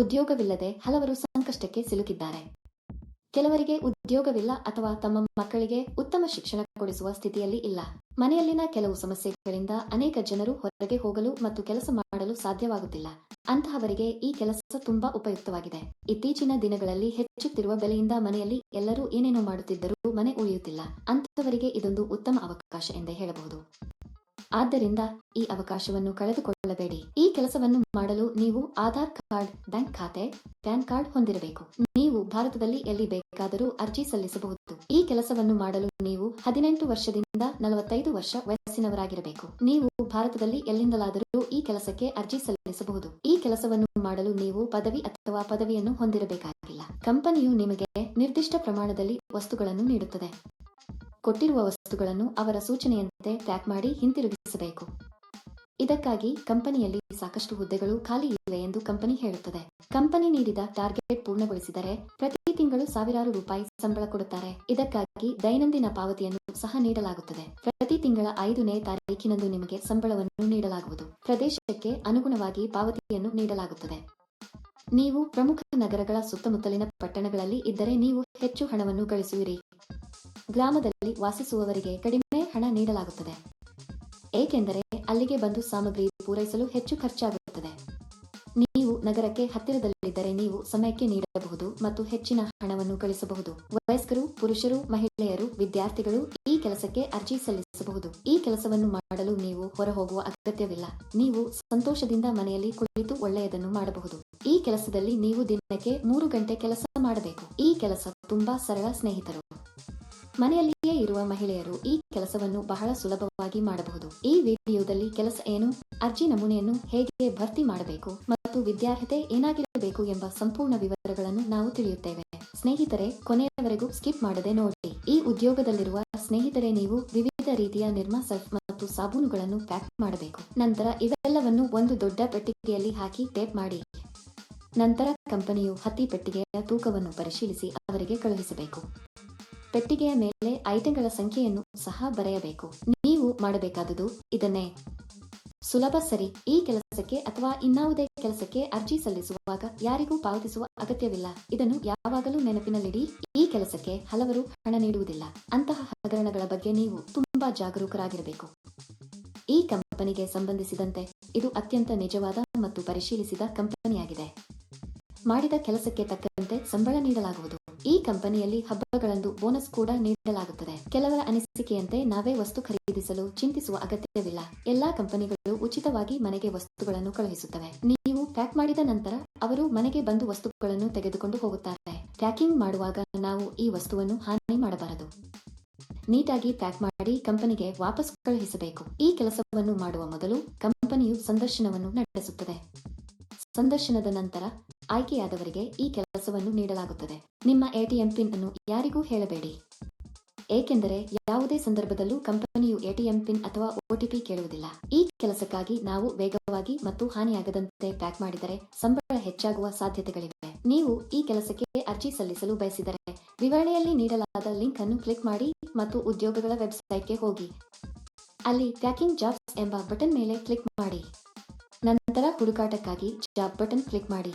ಉದ್ಯೋಗವಿಲ್ಲದೆ ಹಲವರು ಸಂಕಷ್ಟಕ್ಕೆ ಸಿಲುಕಿದ್ದಾರೆ. ಕೆಲವರಿಗೆ ಉದ್ಯೋಗವಿಲ್ಲ ಅಥವಾ ತಮ್ಮ ಮಕ್ಕಳಿಗೆ ಉತ್ತಮ ಶಿಕ್ಷಣ ಕೊಡಿಸುವ ಸ್ಥಿತಿಯಲ್ಲಿ ಇಲ್ಲ. ಮನೆಯಲ್ಲಿನ ಕೆಲವು ಸಮಸ್ಯೆಗಳಿಂದ ಅನೇಕ ಜನರು ಹೊರಗೆ ಹೋಗಲು ಮತ್ತು ಕೆಲಸ ಮಾಡಲು ಸಾಧ್ಯವಾಗುತ್ತಿಲ್ಲ. ಅಂತಹವರಿಗೆ ಈ ಕೆಲಸ ತುಂಬಾ ಉಪಯುಕ್ತವಾಗಿದೆ. ಇತ್ತೀಚಿನ ದಿನಗಳಲ್ಲಿ ಹೆಚ್ಚುತ್ತಿರುವ ಬೆಲೆಯಿಂದ ಮನೆಯಲ್ಲಿ ಎಲ್ಲರೂ ಏನೇನೋ ಮಾಡುತ್ತಿದ್ದರೂ ಮನೆ ಉಳಿಯುತ್ತಿಲ್ಲ. ಅಂತಹವರಿಗೆ ಇದೊಂದು ಉತ್ತಮ ಅವಕಾಶ ಎಂದೇ ಹೇಳಬಹುದು. ಆದ್ದರಿಂದ ಈ ಅವಕಾಶವನ್ನು ಕಳೆದುಕೊಳ್ಳಬೇಡಿ. ಈ ಕೆಲಸವನ್ನು ಮಾಡಲು ನೀವು ಆಧಾರ್ ಕಾರ್ಡ್, ಬ್ಯಾಂಕ್ ಖಾತೆ, ಪ್ಯಾನ್ ಕಾರ್ಡ್ ಹೊಂದಿರಬೇಕು. ನೀವು ಭಾರತದಲ್ಲಿ ಎಲ್ಲಿ ಬೇಕಾದರೂ ಅರ್ಜಿ ಸಲ್ಲಿಸಬಹುದು. ಈ ಕೆಲಸವನ್ನು ಮಾಡಲು ನೀವು ಹದಿನೆಂಟು ವರ್ಷದಿಂದ ನಲವತ್ತೈದು ವರ್ಷ ವಯಸ್ಸಿನವರಾಗಿರಬೇಕು. ನೀವು ಭಾರತದಲ್ಲಿ ಎಲ್ಲಿಂದಲಾದರೂ ಈ ಕೆಲಸಕ್ಕೆ ಅರ್ಜಿ ಸಲ್ಲಿಸಬಹುದು. ಈ ಕೆಲಸವನ್ನು ಮಾಡಲು ನೀವು ಪದವಿ ಅಥವಾ ಪದವಿಯನ್ನು ಹೊಂದಿರಬೇಕಾಗಿಲ್ಲ. ಕಂಪನಿಯು ನಿಮಗೆ ನಿರ್ದಿಷ್ಟ ಪ್ರಮಾಣದಲ್ಲಿ ವಸ್ತುಗಳನ್ನು ನೀಡುತ್ತದೆ. ಕೊಟ್ಟಿರುವ ವಸ್ತುಗಳನ್ನು ಅವರ ಸೂಚನೆಯಂತೆ ಪ್ಯಾಕ್ ಮಾಡಿ ಇದಕ್ಕಾಗಿ ಕಂಪನಿಯಲ್ಲಿ ಸಾಕಷ್ಟು ಹುದ್ದೆಗಳು ಖಾಲಿ ಇವೆ ಎಂದು ಕಂಪನಿ ಹೇಳುತ್ತದೆ. ಕಂಪನಿ ನೀಡಿದ ಟಾರ್ಗೆಟ್ ಪೂರ್ಣಗೊಳಿಸಿದರೆ ಪ್ರತಿ ತಿಂಗಳು ಸಾವಿರಾರು ರೂಪಾಯಿ ಸಂಬಳ ಕೊಡುತ್ತಾರೆ. ಇದಕ್ಕಾಗಿ ದೈನಂದಿನ ಪಾವತಿಯನ್ನು ಸಹ ನೀಡಲಾಗುತ್ತದೆ. ಪ್ರತಿ ತಿಂಗಳ ಐದನೇ ತಾರೀಕಿನಂದು ನಿಮಗೆ ಸಂಬಳವನ್ನು ನೀಡಲಾಗುವುದು. ಪ್ರದೇಶಕ್ಕೆ ಅನುಗುಣವಾಗಿ ಪಾವತಿಯನ್ನು ನೀಡಲಾಗುತ್ತದೆ. ನೀವು ಪ್ರಮುಖ ನಗರಗಳ ಸುತ್ತಮುತ್ತಲಿನ ಪಟ್ಟಣಗಳಲ್ಲಿ ಇದ್ದರೆ ನೀವು ಹೆಚ್ಚು ಹಣವನ್ನು ಗಳಿಸುವಿರಿ. ಗ್ರಾಮದಲ್ಲಿ ವಾಸಿಸುವವರಿಗೆ ಕಡಿಮೆ ಹಣ ನೀಡಲಾಗುತ್ತದೆ. ಏಕೆಂದರೆ ಅಲ್ಲಿಗೆ ಬಂದು ಸಾಮಗ್ರಿ ಪೂರೈಸಲು ಹೆಚ್ಚು ಖರ್ಚಾಗುತ್ತದೆ. ನೀವು ನಗರಕ್ಕೆ ಹತ್ತಿರದಲ್ಲಿದ್ದರೆ ನೀವು ಸಮಯಕ್ಕೆ ನೀಡಬಹುದು ಮತ್ತು ಹೆಚ್ಚಿನ ಹಣವನ್ನು ಗಳಿಸಬಹುದು ವಯಸ್ಕರು, ಪುರುಷರು, ಮಹಿಳೆಯರು, ವಿದ್ಯಾರ್ಥಿಗಳು ಈ ಕೆಲಸಕ್ಕೆ ಅರ್ಜಿ ಸಲ್ಲಿಸಬಹುದು. ಈ ಕೆಲಸವನ್ನು ಮಾಡಲು ನೀವು ಹೊರಹೋಗುವ ಅಗತ್ಯವಿಲ್ಲ. ನೀವು ಸಂತೋಷದಿಂದ ಮನೆಯಲ್ಲಿ ಕುಳಿತು ಒಳ್ಳೆಯದನ್ನು ಮಾಡಬಹುದು. ಈ ಕೆಲಸದಲ್ಲಿ ನೀವು ದಿನಕ್ಕೆ ಮೂರು ಗಂಟೆ ಕೆಲಸ ಮಾಡಬೇಕು. ಈ ಕೆಲಸ ತುಂಬಾ ಸರಳ ಸ್ನೇಹಿತರು. ಮನೆಯಲ್ಲಿಯೇ ಇರುವ ಮಹಿಳೆಯರು ಈ ಕೆಲಸವನ್ನು ಬಹಳ ಸುಲಭವಾಗಿ ಮಾಡಬಹುದು. ಈ ವಿಡಿಯೋದಲ್ಲಿ ಕೆಲಸ ಏನು, ಅರ್ಜಿ ನಮೂನೆಯನ್ನು ಹೇಗೆ ಭರ್ತಿ ಮಾಡಬೇಕು ಮತ್ತು ವಿದ್ಯಾರ್ಹತೆ ಏನಾಗಿರಬೇಕು ಎಂಬ ಸಂಪೂರ್ಣ ವಿವರಗಳನ್ನು ನಾವು ತಿಳಿಯುತ್ತೇವೆ. ಸ್ನೇಹಿತರೆ, ಕೊನೆಯವರೆಗೂ ಸ್ಕಿಪ್ ಮಾಡದೆ ನೋಡಿ. ಈ ಉದ್ಯೋಗದಲ್ಲಿರುವ ಸ್ನೇಹಿತರೆ, ನೀವು ವಿವಿಧ ರೀತಿಯ ನಿರ್ಮಾ ಸರ್ಫ್ ಮತ್ತು ಸಾಬೂನುಗಳನ್ನು ಪ್ಯಾಕ್ ಮಾಡಬೇಕು. ನಂತರ ಇವೆಲ್ಲವನ್ನು ಒಂದು ದೊಡ್ಡ ಪೆಟ್ಟಿಗೆಯಲ್ಲಿ ಹಾಕಿ ಟೇಪ್ ಮಾಡಿ. ನಂತರ ಕಂಪನಿಯು ಹತ್ತಿ ಪೆಟ್ಟಿಗೆಯ ತೂಕವನ್ನು ಪರಿಶೀಲಿಸಿ ಅವರಿಗೆ ಕಳುಹಿಸಬೇಕು. ಪೆಟ್ಟಿಗೆಯ ಮೇಲೆ ಐಟಂಗಳ ಸಂಖ್ಯೆಯನ್ನು ಸಹ ಬರೆಯಬೇಕು. ನೀವು ಮಾಡಬೇಕಾದುದು ಇದನ್ನೇ. ಸುಲಭ ಸರಿ. ಈ ಕೆಲಸಕ್ಕೆ ಅಥವಾ ಇನ್ನಾವುದೇ ಕೆಲಸಕ್ಕೆ ಅರ್ಜಿ ಸಲ್ಲಿಸುವಾಗ ಯಾರಿಗೂ ಪಾವತಿಸುವ ಅಗತ್ಯವಿಲ್ಲ. ಇದನ್ನು ಯಾವಾಗಲೂ ನೆನಪಿನಲ್ಲಿಡಿ. ಈ ಕೆಲಸಕ್ಕೆ ಹಲವರು ಹಣ ನೀಡುವುದಿಲ್ಲ. ಅಂತಹ ಹಗರಣಗಳ ಬಗ್ಗೆ ನೀವು ತುಂಬಾ ಜಾಗರೂಕರಾಗಿರಬೇಕು. ಈ ಕಂಪನಿಗೆ ಸಂಬಂಧಿಸಿದಂತೆ ಇದು ಅತ್ಯಂತ ನಿಜವಾದ ಮತ್ತು ಪರಿಶೀಲಿಸಿದ ಕಂಪನಿಯಾಗಿದೆ. ಮಾಡಿದ ಕೆಲಸಕ್ಕೆ ತಕ್ಕಂತೆ ಸಂಬಳ ನೀಡಲಾಗುವುದು. ಈ ಕಂಪನಿಯಲ್ಲಿ ಹಬ್ಬಗಳಂದು ಬೋನಸ್ ಕೂಡ ನೀಡಲಾಗುತ್ತದೆ. ಕೆಲವರ ಅನಿಸಿಕೆಯಂತೆ ನಾವೇ ವಸ್ತು ಖರೀದಿಸಲು ಚಿಂತಿಸುವ ಅಗತ್ಯವಿಲ್ಲ. ಎಲ್ಲಾ ಕಂಪನಿಗಳು ಉಚಿತವಾಗಿ ಮನೆಗೆ ವಸ್ತುಗಳನ್ನು ಕಳುಹಿಸುತ್ತವೆ. ನೀವು ಪ್ಯಾಕ್ ಮಾಡಿದ ನಂತರ ಅವರು ಮನೆಗೆ ಬಂದು ವಸ್ತುಗಳನ್ನು ತೆಗೆದುಕೊಂಡು ಹೋಗುತ್ತಾರೆ. ಪ್ಯಾಕಿಂಗ್ ಮಾಡುವಾಗ ನಾವು ಈ ವಸ್ತುವನ್ನು ಹಾನಿ ಮಾಡಬಾರದು. ನೀಟಾಗಿ ಪ್ಯಾಕ್ ಮಾಡಿ ಕಂಪನಿಗೆ ವಾಪಸ್ ಕಳುಹಿಸಬೇಕು. ಈ ಕೆಲಸವನ್ನು ಮಾಡುವ ಮೊದಲು ಕಂಪನಿಯು ಸಂದರ್ಶನವನ್ನು ನಡೆಸುತ್ತದೆ. ಸಂದರ್ಶನದ ನಂತರ ಆಯ್ಕೆಯಾದವರಿಗೆ ಈ ಕೆಲಸವನ್ನು ನೀಡಲಾಗುತ್ತದೆ. ನಿಮ್ಮ ಎಟಿಎಂ ಪಿನ್ ಅನ್ನು ಯಾರಿಗೂ ಹೇಳಬೇಡಿ. ಏಕೆಂದರೆ ಯಾವುದೇ ಸಂದರ್ಭದಲ್ಲೂ ಕಂಪನಿಯು ಎಟಿಎಂ ಪಿನ್ ಅಥವಾ ಒಟಿಪಿ ಕೇಳುವುದಿಲ್ಲ. ಈ ಕೆಲಸಕ್ಕಾಗಿ ನಾವು ವೇಗವಾಗಿ ಮತ್ತು ಹಾನಿಯಾಗದಂತೆ ಪ್ಯಾಕ್ ಮಾಡಿದರೆ ಸಂಬಳ ಹೆಚ್ಚಾಗುವ ಸಾಧ್ಯತೆಗಳಿವೆ. ನೀವು ಈ ಕೆಲಸಕ್ಕೆ ಅರ್ಜಿ ಸಲ್ಲಿಸಲು ಬಯಸಿದರೆ ವಿವರಣೆಯಲ್ಲಿ ನೀಡಲಾದ ಲಿಂಕ್ ಅನ್ನು ಕ್ಲಿಕ್ ಮಾಡಿ ಮತ್ತು ಉದ್ಯೋಗಗಳ ವೆಬ್ಸೈಟ್ಗೆ ಹೋಗಿ. ಅಲ್ಲಿ ಪ್ಯಾಕಿಂಗ್ ಜಾಬ್ಸ್ ಎಂಬ ಬಟನ್ ಮೇಲೆ ಕ್ಲಿಕ್ ಮಾಡಿ. ನಂತರ ಹುಡುಕಾಟಕ್ಕಾಗಿ ಜಾಬ್ ಬಟನ್ ಕ್ಲಿಕ್ ಮಾಡಿ.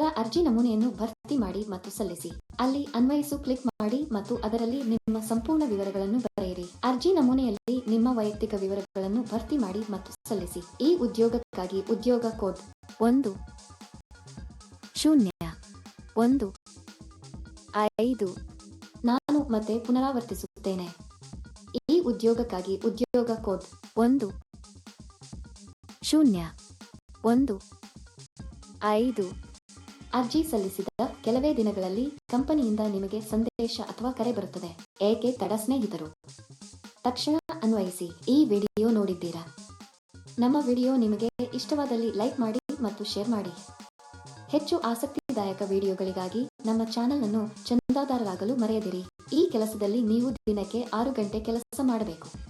ನಂತರ ಅರ್ಜಿ ನಮೂನೆಯನ್ನು ಭರ್ತಿ ಮಾಡಿ ಮತ್ತು ಸಲ್ಲಿಸಿ. ಅಲ್ಲಿ ಅನ್ವಯಿಸು ಕ್ಲಿಕ್ ಮಾಡಿ ಮತ್ತು ಅದರಲ್ಲಿ ನಿಮ್ಮ ಸಂಪೂರ್ಣ ವಿವರಗಳನ್ನು ಬರೆಯಿರಿ. ಅರ್ಜಿ ನಮೂನೆಯಲ್ಲಿ ನಿಮ್ಮ ವೈಯಕ್ತಿಕ ವಿವರಗಳನ್ನು ಭರ್ತಿ ಮಾಡಿ ಮತ್ತು ಸಲ್ಲಿಸಿ. ಈ ಉದ್ಯೋಗಕ್ಕಾಗಿ ಉದ್ಯೋಗ ಕೋಡ್ ಒಂದು, ಶೂನ್ಯ, ಒಂದು, ಐದು ನಾನು ಮತ್ತೆ ಪುನರಾವರ್ತಿಸುತ್ತೇನೆ. ಈ ಉದ್ಯೋಗಕ್ಕಾಗಿ ಉದ್ಯೋಗ ಕೋಡ್ ಒಂದು, ಶೂನ್ಯ, ಒಂದು, ಐದು ಅರ್ಜಿ ಸಲ್ಲಿಸಿದ ಕೆಲವೇ ದಿನಗಳಲ್ಲಿ ಕಂಪನಿಯಿಂದ ನಿಮಗೆ ಸಂದೇಶ ಅಥವಾ ಕರೆ ಬರುತ್ತದೆ. ಏಕೆ ತಡ ಸ್ನೇಹಿತರು? ತಕ್ಷಣ ಅನ್ವಯಿಸಿ, ಈ ವಿಡಿಯೋ ನೋಡಿದ್ದೀರಾ? ನಮ್ಮ ವಿಡಿಯೋ ನಿಮಗೆ ಇಷ್ಟವಾದಲ್ಲಿ ಲೈಕ್ ಮಾಡಿ ಮತ್ತು ಶೇರ್ ಮಾಡಿ. ಹೆಚ್ಚು ಆಸಕ್ತಿದಾಯಕ ವಿಡಿಯೋಗಳಿಗಾಗಿ ನಮ್ಮ ಚಾನೆಲ್ ಅನ್ನು ಚಂದಾದಾರರಾಗಲು ಮರೆಯದಿರಿ. ಈ ಕೆಲಸದಲ್ಲಿ ನೀವು ದಿನಕ್ಕೆ ಆರು ಗಂಟೆ ಕೆಲಸ ಮಾಡಬೇಕು.